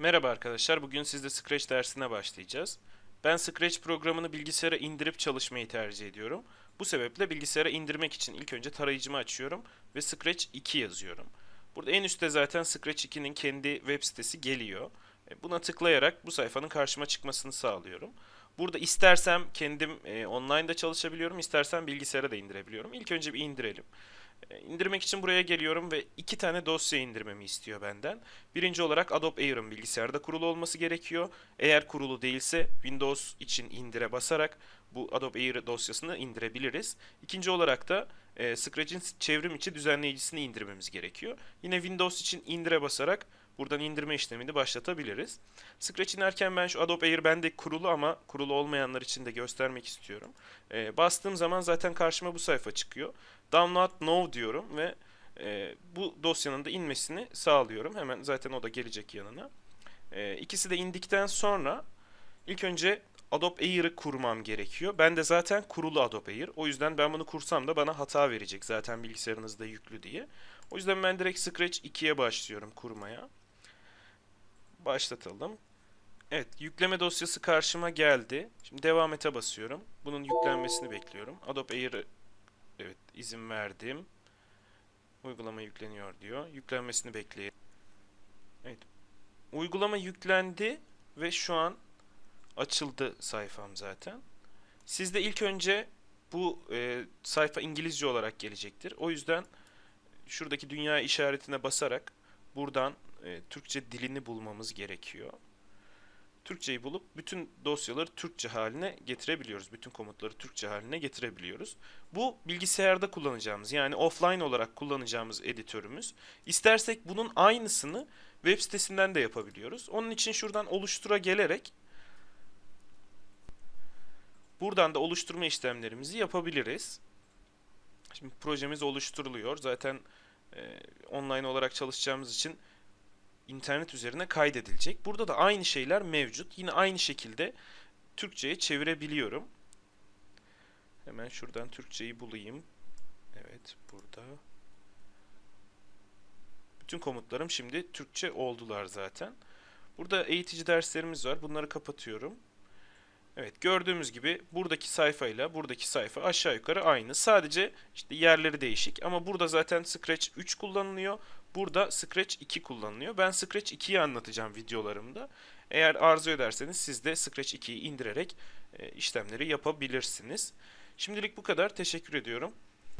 Merhaba arkadaşlar, bugün sizde Scratch dersine başlayacağız. Ben Scratch programını bilgisayara indirip çalışmayı tercih ediyorum. Bu sebeple bilgisayara indirmek için ilk önce tarayıcımı açıyorum ve Scratch 2 yazıyorum. Burada en üstte zaten Scratch 2'nin kendi web sitesi geliyor. E, Buna tıklayarak bu sayfanın karşıma çıkmasını sağlıyorum. Burada istersem kendim e, online'da çalışabiliyorum, istersem bilgisayara da indirebiliyorum. İlk önce bir indirelim. E, İndirmek için buraya geliyorum ve iki tane dosya indirmemi istiyor benden. Birinci olarak Adobe Air'ın bilgisayarda kurulu olması gerekiyor. Eğer kurulu değilse Windows için indire basarak bu Adobe Air dosyasını indirebiliriz. İkinci olarak da e, Scratch'in çevrim içi düzenleyicisini indirmemiz gerekiyor. Yine Windows için indire basarak buradan indirme işlemini başlatabiliriz. Scratch inerken ben şu Adobe Air bende kurulu ama kurulu olmayanlar için de göstermek istiyorum. E, bastığım zaman zaten karşıma bu sayfa çıkıyor. Download Now diyorum ve e, bu dosyanın da inmesini sağlıyorum. Hemen zaten o da gelecek yanına. E, ikisi de indikten sonra ilk önce Adobe Air'ı kurmam gerekiyor. Ben de zaten kurulu Adobe Air. O yüzden ben bunu kursam da bana hata verecek zaten bilgisayarınızda yüklü diye. O yüzden ben direkt Scratch 2'ye başlıyorum kurmaya. Başlatalım. Evet, yükleme dosyası karşıma geldi. Şimdi devam ete basıyorum. Bunun yüklenmesini bekliyorum. Adobe Air'ı Evet, izin verdim. Uygulama yükleniyor diyor. Yüklenmesini bekleyelim. Evet. Uygulama yüklendi ve şu an açıldı sayfam zaten. Sizde ilk önce bu e, sayfa İngilizce olarak gelecektir. O yüzden şuradaki dünya işaretine basarak buradan e, Türkçe dilini bulmamız gerekiyor. Türkçeyi bulup bütün dosyaları Türkçe haline getirebiliyoruz. Bütün komutları Türkçe haline getirebiliyoruz. Bu bilgisayarda kullanacağımız yani offline olarak kullanacağımız editörümüz. İstersek bunun aynısını web sitesinden de yapabiliyoruz. Onun için şuradan oluştura gelerek buradan da oluşturma işlemlerimizi yapabiliriz. Şimdi projemiz oluşturuluyor. Zaten e, online olarak çalışacağımız için internet üzerine kaydedilecek. Burada da aynı şeyler mevcut. Yine aynı şekilde Türkçe'ye çevirebiliyorum. Hemen şuradan Türkçeyi bulayım. Evet, burada. Bütün komutlarım şimdi Türkçe oldular zaten. Burada eğitici derslerimiz var. Bunları kapatıyorum. Evet, gördüğümüz gibi buradaki sayfayla buradaki sayfa aşağı yukarı aynı. Sadece işte yerleri değişik ama burada zaten Scratch 3 kullanılıyor. Burada Scratch 2 kullanılıyor. Ben Scratch 2'yi anlatacağım videolarımda. Eğer arzu ederseniz siz de Scratch 2'yi indirerek e, işlemleri yapabilirsiniz. Şimdilik bu kadar. Teşekkür ediyorum.